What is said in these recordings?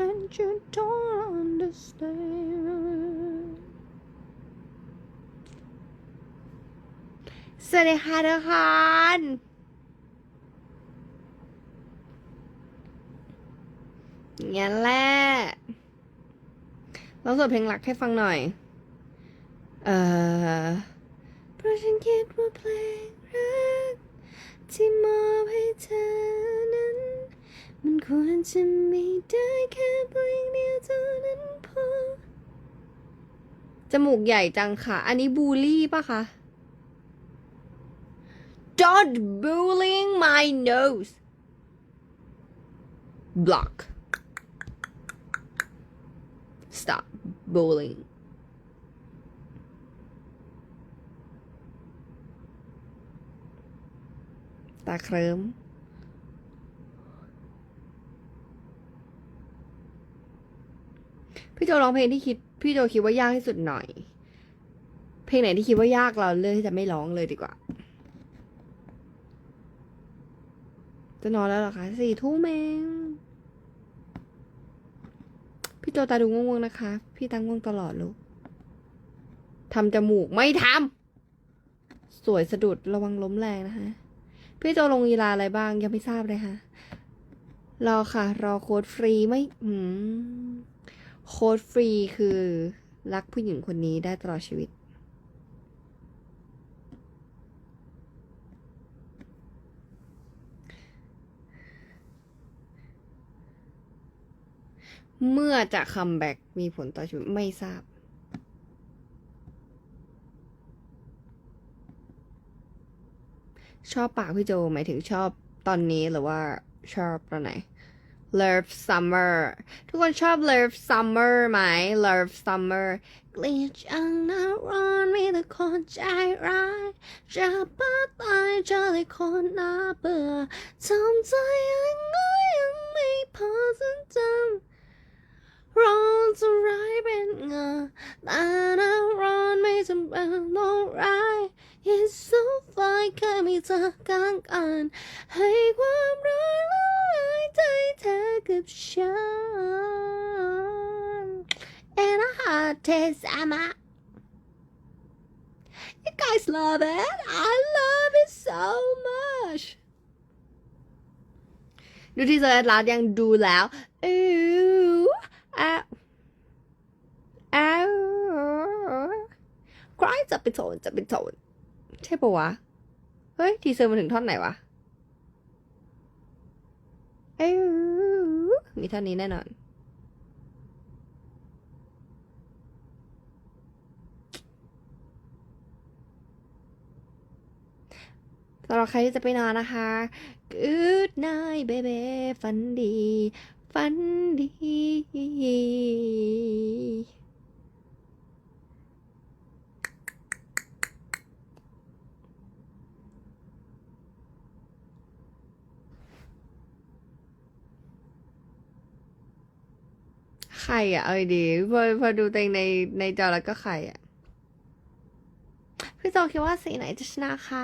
and you don't understand สวัสดีค่ะทุกคนงั้นแหละลองสวดเพลงหลักให้ฟังหน่อย เอ่อเพราะฉันคิดว่าเพลงรักที่มอบให้เธอนั้น มันควรจะมีได้แค่เพลงเดียวเท่านั้นพอ จมูกใหญ่จังค่ะ อันนี้บูลลี่ปะคะ Don't bullying my nose block stop bullying ตาเคลิ้ม พี่โจร้องเพลงที่คิด พี่โจคิดว่ายากที่สุดหน่อย เพลงไหนที่คิดว่ายากเราเลือกที่จะไม่ร้องเลยดีกว่า จะนอนแล้วหรอคะสี่ทุ่มเองพี่โจตาดูง่วงๆนะคะ พี่ตาง่วงตลอดลูกทำจมูกไม่ทำสวยสะดุดระวังล้มแรงนะคะพี่โจลงยีลาอะไรบ้างยังไม่ทราบเลยค่ะ รอค่ะ รอโค้ดฟรีไม่ อืม โค้ดฟรีคือรักผู้หญิงคนนี้ได้ตลอดชีวิต เมื่อจะคัมแบ็กมีผลต่อชีวิต ไม่ทราบ ชอบปากพี่โจหมายถึงชอบตอนนี้หรือว่าชอบตอนไหน Love Summer ทุกคนชอบ Love Summer ไหม Love Summer เกลียดจังนะร้อนมีแต่คนใจร้ายจะบ้าตายเจอเลยคนน่าเบื่อทำใจยังไงยังไม่พอสนจำร้อนจะร้ายเป็นเงาแต่น้ำร้อนไม่จำเป็นต้องร้าย It's so fine แค่มีเธอข้างกันให้ความรักละลายใจ เธอกับฉัน And a heart taste I'm a You guys love it I love it so much ดูที่เจอร้านยังดูแล้วอู้อ้าวอ้าวใครจะไปโทนจะไปโทนใช่ปะวะ เฮ้ย ทีเซอร์มันถึงท่อนไหนวะ มีเท่านี้แน่นอน สำหรับใครที่จะไปนอนนะคะ Good night baby ฝันดี ฝันดี ใครอะเอาดีพอพอดูตัวเองในในจอแล้วก็ใครอะพี่โจคิดว่าสีไหนจะชนะคะ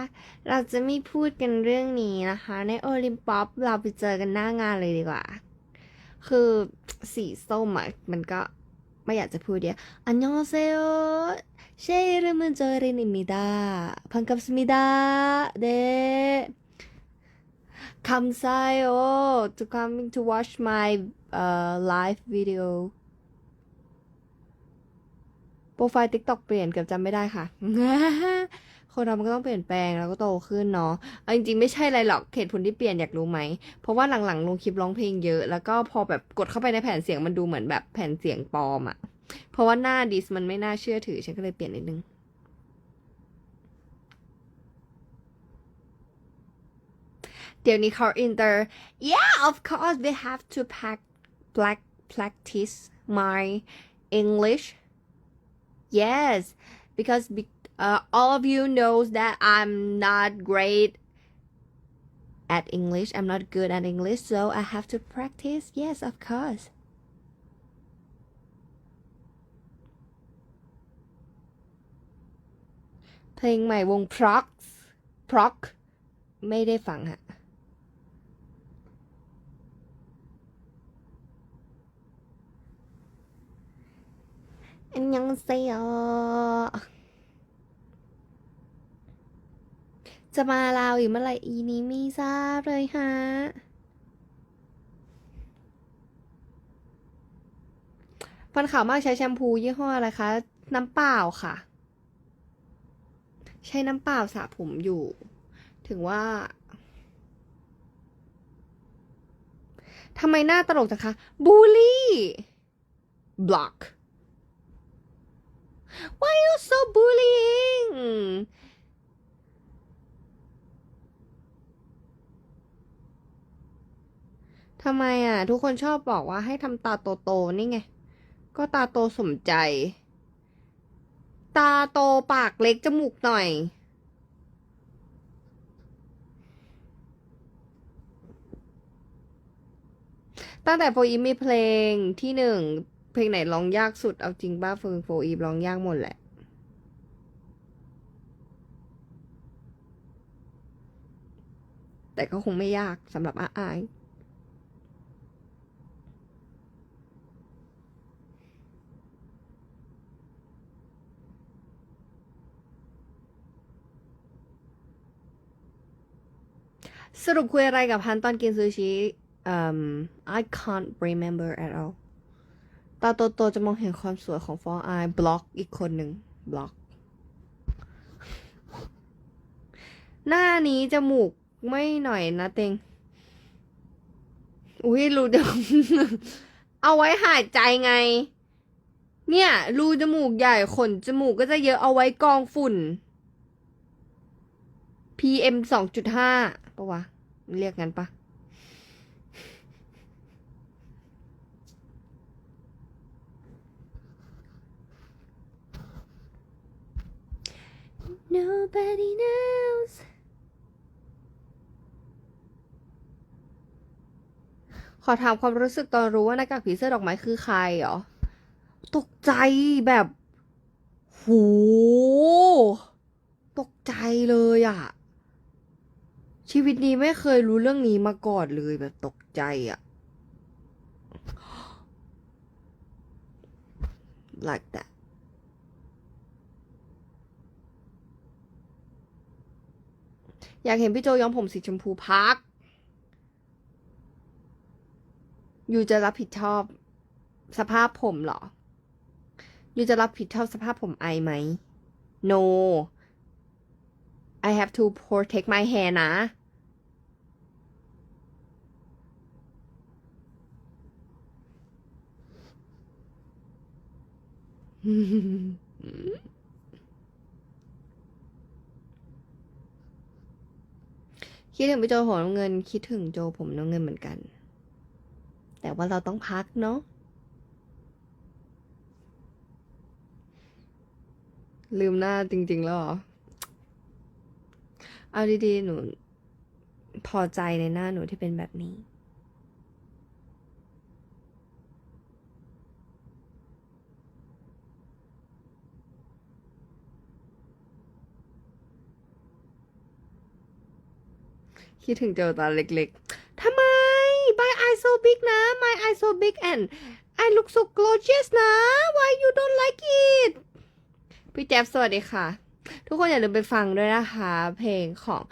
เราจะไม่พูดกันเรื่องนี้นะคะ ในโอลิมปัสเราไปเจอกันหน้างานเลยดีกว่า คือสีส้มอะมันก็ไม่อยากจะพูดเดียวอันยองเซโอเชรุมันจอรินิมิดาพังกับสมิดาเด คัมไซโอ to coming to watch my uh, live video โปรไฟล์ TikTok เปลี่ยนเกือบจำไม่ได้ค่ะ คนเรามันก็ต้องเปลี่ยนแปลงแล้วก็โตขึ้นเนาะเอาจริงๆ ไม่ใช่อะไรหรอกเหตุผลที่เปลี่ยนอยากรู้ไหม เพราะว่าหลังๆลงคลิปร้องเพลงเยอะ แล้วก็พอแบบกดเข้าไปในแผ่นเสียงมันดูเหมือนแบบแผ่นเสียงปลอมอะเพราะว่าหน้าดิสมันไม่น่าเชื่อถือฉันก็เลยเปลี่ยนนิดนึง เดี๋ยวนี้เขา inter yeah of course we have to pack black practice my English yes because be, uh, all of you knows that I'm not great at English I'm not good at English so I have to practice yes of course เพลงใหม่วง Prox Proc ไม่ได้ฟังฮะ อันยังเซโยจะมาลาวอีกเมื่อไหร่อีนี้ไม่ทราบเลยฮะ ฟันขาวมากใช้แชมพูยี่ห้ออะไรคะ น้ำเปล่าค่ะ ใช้น้ำเปล่าสระผมอยู่ ถึงว่าทำไมหน้าตลกจังคะ บูลลี่ block why you so bullying ทำไมอะ ทุกคนชอบบอกว่าให้ทำตาโตๆนี่ไง ก็ตาโตสมใจ ตาโตปากเล็กจมูกหน่อยตั้งแต่โฟอีมีเพลงที่หนึ่ง เพลงไหนร้องยากสุดเอาจริงป้าเฟิงโฟอีฟร้องยากหมดแหละ แต่ก็คงไม่ยากสำหรับอาอายสรุปคุยอะไรกับพันตอนกินซูชิ um I can't remember at all ตาโตๆจะมองเห็นความสวยของฟองอายบล็อกอีกคนหนึ่งบล็อก หน้านี้จมูกไม่หน่อยนะเต็ง อุ้ยรูจมูกเอาไว้หายใจไง เนี่ย รูจมูกใหญ่ขนจมูกก็จะเยอะเอาไว้กองฝุ่น PM สองจุดห้าปะวะ เรียกงั้นปะ Nobody knows ขอถามความรู้สึกตอนรู้ว่าหน้ากากผีเสื้อดอกไม้คือใครเหรอ ตกใจแบบโหตกใจเลยอะชีวิตนี้ไม่เคยรู้เรื่องนี้มาก่อนเลยแบบตกใจอะ like that อยากเห็นพี่โจย้อมผมสีชมพูพัก อยู่จะรับผิดชอบ สภาพผมเหรอ อยู่จะรับผิดชอบสภาพผมไอไหม no I have to protect my hair นะ คิดถึงพี่โจผมน้ำเงิน คิดถึงโจผมน้ำเงินเหมือนกัน แต่ว่าเราต้องพักเนาะลืมหน้าจริง ๆ แล้วเหรอ เอาดี ๆ หนู พอใจในหน้าหนูที่เป็นแบบนี้ คิดถึงโจตอนเล็กๆ ทำไม my eye so big นะ my eye so big and I look so gorgeous นะ why you don't like it พี่แจ๊บสวัสดีค่ะ ทุกคนอย่าลืมไปฟังด้วยนะคะ เพลงของ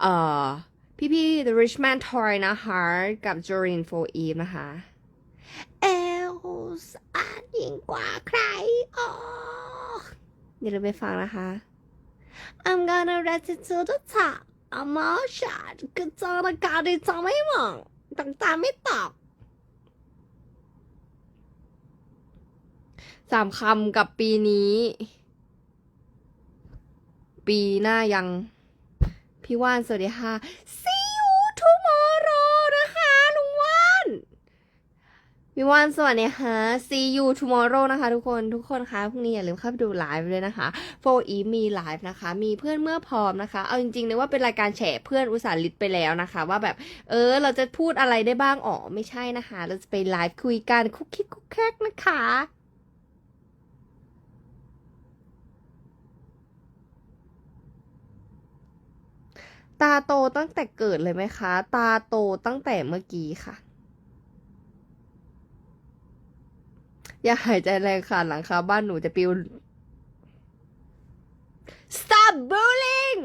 เอ่อ พี่พี่ๆ The Richman Toy นะคะ กับ Jorin for Eve นะคะ เอลสอาดยิ่งกว่าใครอ๋ออย่าลืมไปฟังนะคะ I'm gonna let it to the top I'm all shot ก็เจอละการที่จะไม่มองต่างตาไม่ตอบสามคำกับปีนี้ ปีหน้ายัง พี่ว่านสวัสดีค่ะ see you tomorrow นะคะลุงว่าน พี่ว่านสวัสดีค่ะ see you tomorrow นะคะทุกคนทุกคนคะพรุ่งนี้อย่าลืมเข้าไปดูไลฟ์ด้วยนะคะโฟอีมีไลฟ์นะคะ มีเพื่อนเมื่อพร้อมนะคะ เอาจริงๆเลยว่าเป็นรายการแฉเพื่อนอุตสาหลิตไปแล้วนะคะ ว่าแบบเออ เราจะพูดอะไรได้บ้างอ๋อไม่ใช่นะคะ เราจะไปไลฟ์คุยกันคุกคิกคุกแคกนะคะตาโตตั้งแต่เกิดเลยไหมคะ ตาโตตั้งแต่เมื่อกี้ค่ะ อย่าหายใจแรงค่ะหลังคาบ้านหนูจะปิว stop bullying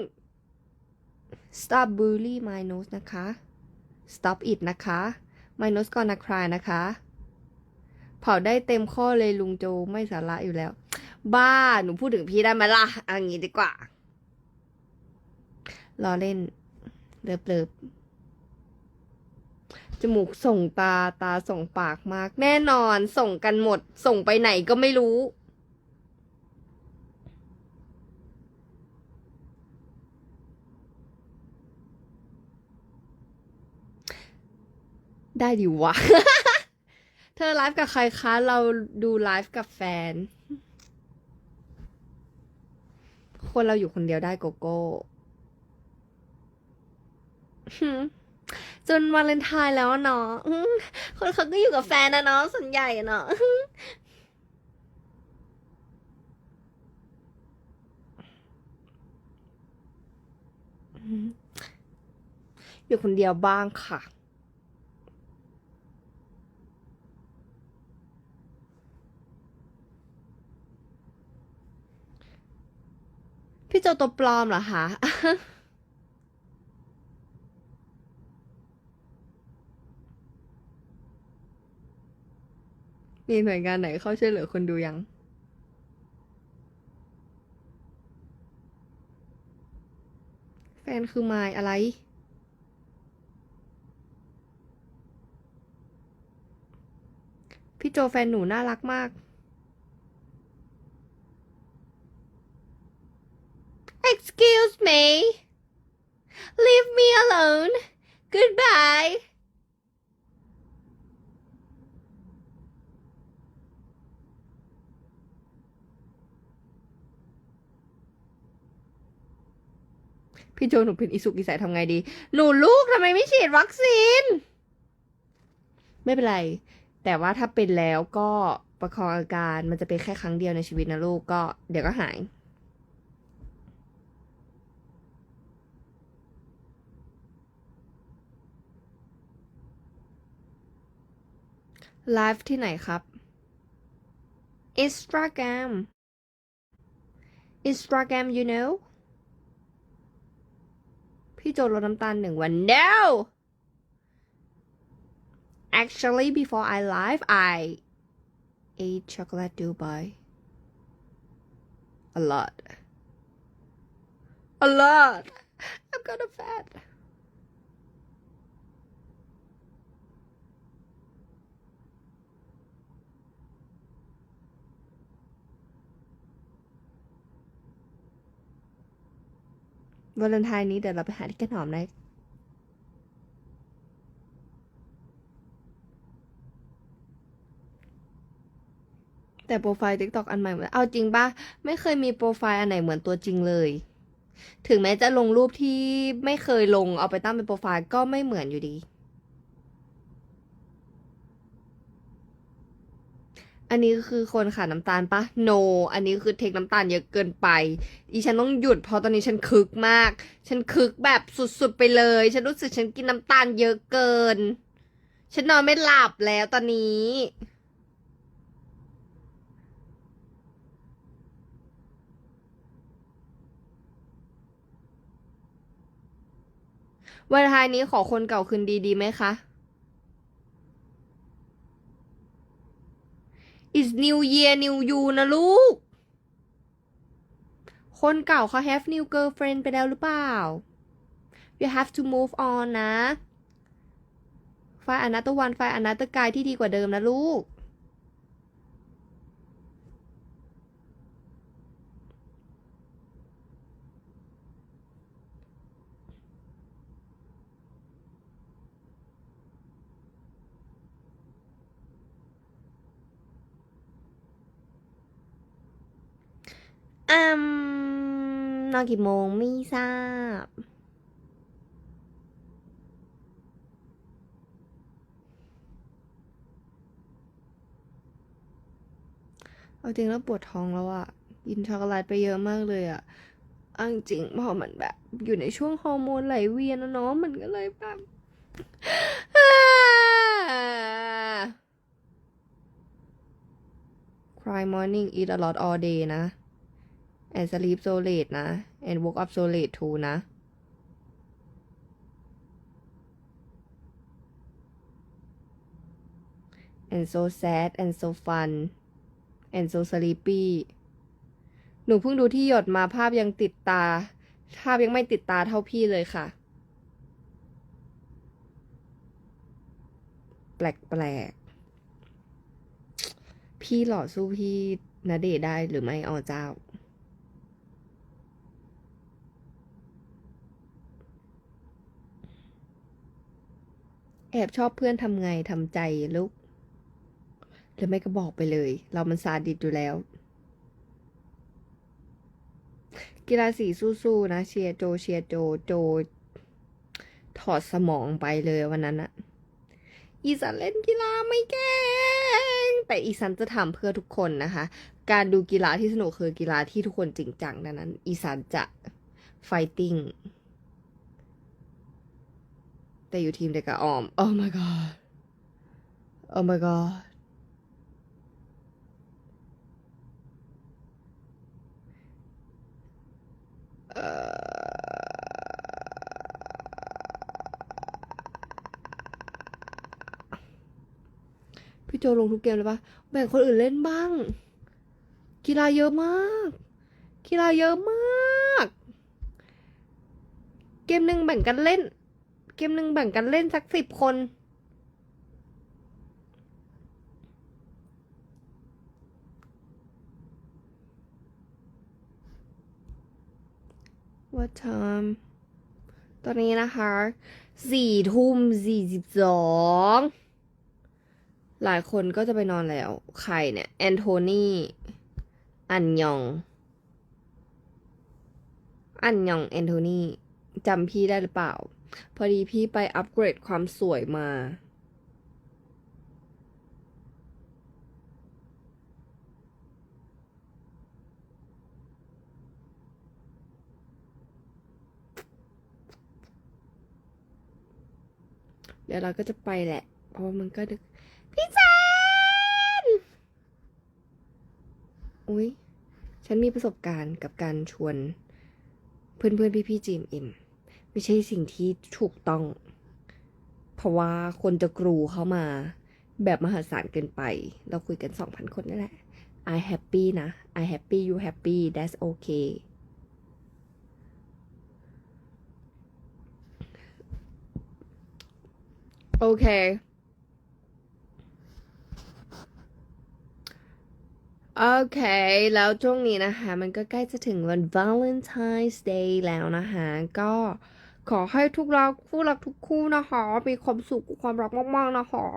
stop bully my nose นะคะ stop it นะคะ my nose gonna cry นะคะ เผาได้เต็มข้อเลยลุงโจไม่สาระอยู่แล้ว บ้า หนูพูดถึงพี่ได้ไหมล่ะเอันนี้ดีกว่า รอเล่นเลิบเลิบ จมูกส่งตาตาส่งปากมาก แน่นอนส่งกันหมด ส่งไปไหนก็ไม่รู้ ได้ดิวะ เธอไลฟ์กับใครคะ เราดูไลฟ์กับแฟน คนเราอยู่คนเดียวได้โกโก้ จนวาเลนไทน์แล้วเนาะคนเขาก็อยู่กับแฟนนะเนาะส่วนใหญ่เนาะอืมอยู่คนเดียวบ้างค่ะ พี่โจตัวปลอมเหรอคะ มีหน่วยงานไหนเข้าช่วยเหลือคนดูยัง แฟนคือมายอะไร พี่โจแฟนหนูน่ารักมาก Excuse me Leave me alone Goodbye พี่โจหนูเป็นอิสุกอิสัยทำไงดี หนูลูกทำไมไม่ฉีดวัคซีน ไม่เป็นไร แต่ว่าถ้าเป็นแล้วก็ประคองอาการมันจะเป็นแค่ครั้งเดียวในชีวิตนะลูกก็เดี๋ยวก็หาย ไลฟ์ที่ไหนครับ Instagram Instagram you know พี่โจลดน้ำตาลหนึ่งวัน no actually before I live I ate chocolate Dubai a lot a lot I'm gonna fat วาเลนไทน์นี้เดี๋ยวเราไปหาที่กันหอมนะแต่โปรไฟล์ TikTok อันใหม่เหมือนเอาจริงปะไม่เคยมีโปรไฟล์อันไหนเหมือนตัวจริงเลย ถึงแม้จะลงรูปที่ไม่เคยลงเอาไปตั้งเป็นโปรไฟล์ก็ไม่เหมือนอยู่ดี อันนี้คือคนขาดน้ำตาลปะ no อันนี้คือเทคน้ำตาลเยอะเกินไป อีฉันต้องหยุดเพราะตอนนี้ฉันคึกมาก ฉันคึกแบบสุดๆไปเลย ฉันรู้สึกฉันกินน้ำตาลเยอะเกิน ฉันนอนไม่หลับแล้วตอนนี้ วันท้ายนี้ขอคนเก่าคืนดีดีไหมคะ new year new you นะลูก คนเก่าเขา have new girlfriend ไปแล้วหรือเปล่า you have to move on นะ find another one find another guy ที่ดีกว่าเดิมนะลูก อืมนอนกี่โมงไม่ทราบ เอาจริงแล้วปวดท้องแล้วอะกินช็อกโกแลตไปเยอะมากเลยอะเอังจริงพอมันแบบ อยู่ในช่วงฮอร์โมนไหลเวียนนะเนาะมันก็เลยแบบ morning eat a lot all day นะ and sleep so late นะ and woke up so late too นะ and so sad and so fun and so sleepy หนูเพิ่งดูที่หยดมาภาพยังติดตา ภาพยังไม่ติดตาเท่าพี่เลยค่ะ แปลกๆ พี่หล่อสู้พี่ณเดชได้หรือไม่อ๋อเจ้า แอบชอบเพื่อนทำไงทำใจลูกหรือไม่ก็บอกไปเลย เรามันซาดิสอยู่แล้ว กีฬาสีสู้ๆนะ เชียร์โจเชียร์โจโจ ถอดสมองไปเลยวันนั้นอะอีสันเล่นกีฬาไม่เก่ง แต่อีสันจะทำเพื่อทุกคนนะคะ การดูกีฬาที่สนุกคือกีฬาที่ทุกคนจริงจังดังนั้น อีสันจะ fighting แต่อยู่ทีมเดียวกับออม oh my god oh my god พี่โจลงทุกเกมเลยปะแบ่งคนอื่นเล่นบ้าง กีฬาเยอะมาก กีฬาเยอะมาก เกมหนึ่งแบ่งกันเล่น เกมหนึ่งแบ่งกันเล่นสักสิบคน What time ตอนนี้นะคะสี่ทุ่มสี่สิบสองหลายคนก็จะไปนอนแล้ว ใครเนี่ย แอนโทนีอันยอง อันยองแอนโทนีจำพี่ได้หรือเปล่า พอดีพี่ไปอัปเกรดความสวยมา เดี๋ยวเราก็จะไปแหละ เพราะว่ามันก็ดึก พี่แจนอุ้ยฉันมีประสบการณ์กับการชวนเพื่อนเพื่อนพี่พี่จีมเอ็ม ไม่ใช่สิ่งที่ถูกต้อง เพราะว่าคนจะกรูเข้ามา แบบมหาศาลเกินไป เราคุยกันสองพันคนนี่แหละ I happy นะ I happy you happy that's okay โอเค โอเค แล้วช่วงนี้นะคะ มันก็ใกล้จะถึงวัน Valentine's Day แล้วนะคะ ก็ ขอให้ทุกรักคู่รักทุกคู่นะคะ มีความสุขความรักมากๆนะคะ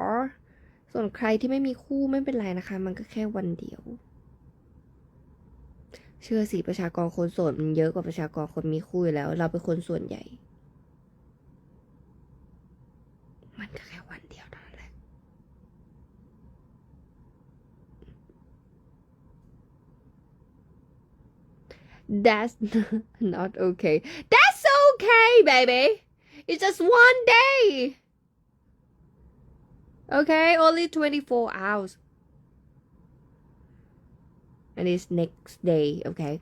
ส่วนใครที่ไม่มีคู่ไม่เป็นไรนะคะ มันก็แค่วันเดียว เชื่อสิประชากรคนโสดมันเยอะกว่าประชากรคนมีคู่อยู่แล้ว เราเป็นคนส่วนใหญ่ That's not okay. That's okay, baby. It's just one day. Okay, only 24 hours. And it's next day, okay?